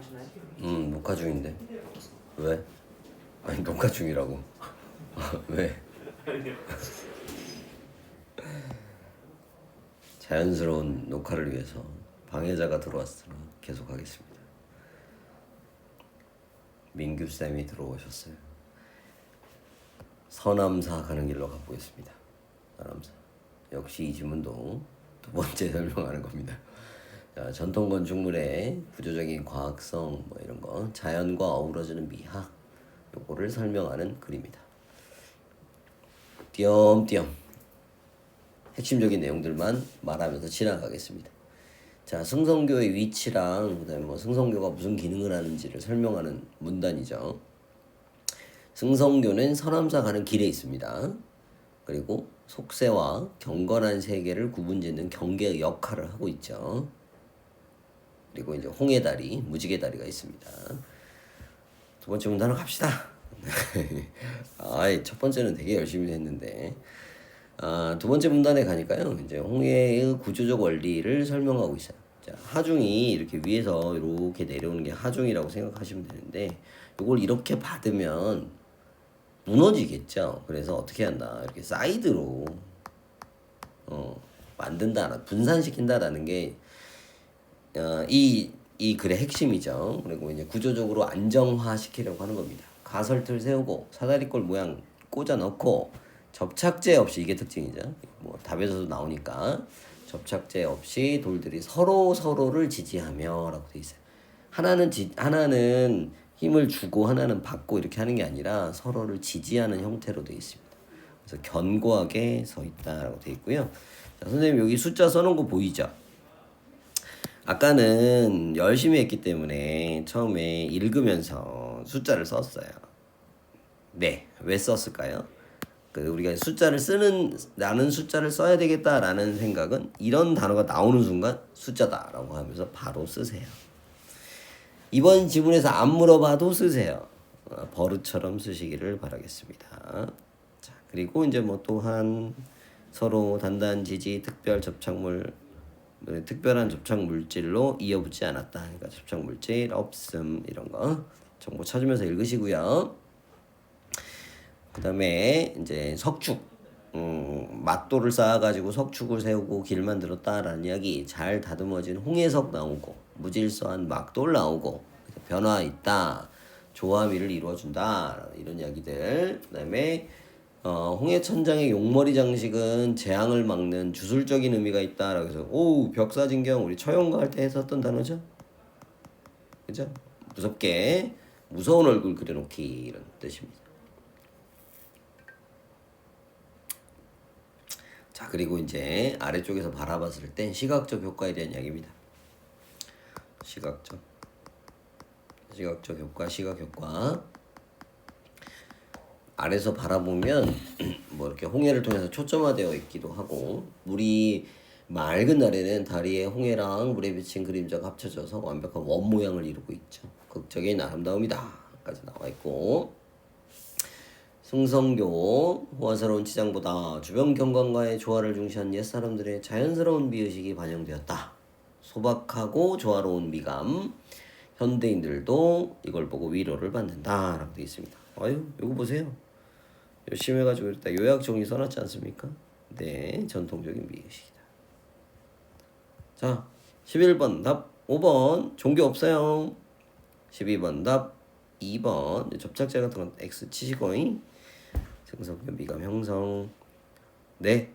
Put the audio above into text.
녹화하시나요? 음 녹화 중인데. 왜? 아니 녹화 중이라고. 왜? 자연스러운 녹화를 위해서 방해자가 들어왔으나 계속하겠습니다. 민규 쌤이 들어오셨어요. 서남사 가는 길로 가보겠습니다. 서남사. 역시 이 지문도 두 번째 설명하는 겁니다 자, 전통 건축물의 구조적인 과학성 뭐 이런 거 자연과 어우러지는 미학 요거를 설명하는 글입니다. 띄엄띄엄 핵심적인 내용들만 말하면서 지나가겠습니다. 자, 승성교의 위치랑 그다음에 뭐 승성교가 무슨 기능을 하는지를 설명하는 문단이죠. 승성교는 서남사 가는 길에 있습니다. 그리고 속세와 경건한 세계를 구분짓는 경계의 역할을 하고 있죠. 그리고 이제 홍해다리, 무지개다리가 있습니다. 두 번째 문단으로 갑시다. 아이 첫 번째는 되게 열심히 했는데 아, 두 번째 문단에 가니까요. 이제 홍해의 구조적 원리를 설명하고 있어요. 자, 하중이 이렇게 위에서 이렇게 내려오는 게 하중이라고 생각하시면 되는데 이걸 이렇게 받으면 무너지겠죠. 그래서 어떻게 한다? 이렇게 사이드로 어, 만든다, 분산시킨다라는 게 어, 이, 이 글의 핵심이죠. 그리고 이제 구조적으로 안정화 시키려고 하는 겁니다. 가설틀 세우고 사다리꼴 모양 꽂아 넣고 접착제 없이 이게 특징이죠. 뭐 답에서도 나오니까 접착제 없이 돌들이 서로 서로를 지지하며라고 돼 있어요. 하나는 지, 하나는 힘을 주고 하나는 받고 이렇게 하는 게 아니라 서로를 지지하는 형태로 돼 있습니다. 그래서 견고하게 서 있다라고 돼 있고요. 자, 선생님 여기 숫자 써놓은 거 보이죠? 아까는 열심히 했기 때문에 처음에 읽으면서 숫자를 썼어요. 네, 왜 썼을까요? 그 우리가 숫자를 쓰는 나는 숫자를 써야 되겠다라는 생각은 이런 단어가 나오는 순간 숫자다라고 하면서 바로 쓰세요. 이번 지문에서 안 물어봐도 쓰세요. 어, 버릇처럼 쓰시기를 바라겠습니다. 자, 그리고 이제 뭐 또한 서로 단단 지지 특별 접착물 네, 특별한 접착 물질로 이어붙지 않았다. 그러니까 접착 물질 없음 이런 거 정보 찾으면서 읽으시고요. 그다음에 이제 석축 음, 맞돌을 쌓아가지고 석축을 세우고 길 만들었다라는 이야기 잘 다듬어진 홍해석 나오고 무질서한 막돌 나오고 변화 있다 조화미를 이루어준다 이런 이야기들 그다음에 어, 홍해천장의 용머리 장식은 재앙을 막는 주술적인 의미가 있다라고 해서 오 벽사진경 우리 처형과 할 때 했었던 단어죠? 그죠? 무섭게 무서운 얼굴 그려놓기 이런 뜻입니다. 자 그리고 이제 아래쪽에서 바라봤을 때 시각적 효과에 대한 이야기입니다. 시각적. 시각적 효과 시각 효과 아래서 바라보면 뭐 이렇게 홍해를 통해서 초점화되어 있기도 하고 물이 맑은 날에는 다리에 홍해랑 물에 비친 그림자가 합쳐져서 완벽한 원 모양을 이루고 있죠. 극적인 아름다움이다까지 나와 있고 승성교 호화스러운 치장보다 주변 경관과의 조화를 중시한 옛 사람들의 자연스러운 미의식이 반영되었다. 소박하고 조화로운 미감 현대인들도 이걸 보고 위로를 받는다라고 되어 있습니다. 아유 이거 보세요. 열심히 해가지고 일단 요약 정리 써놨지 않습니까? 네, 전통적인 미의식이다. 자, 11번 답 5번 종교 없어요. 12번 답 2번 접착제 같은 건 X 치시고잉. 생성교 미감 형성. 네,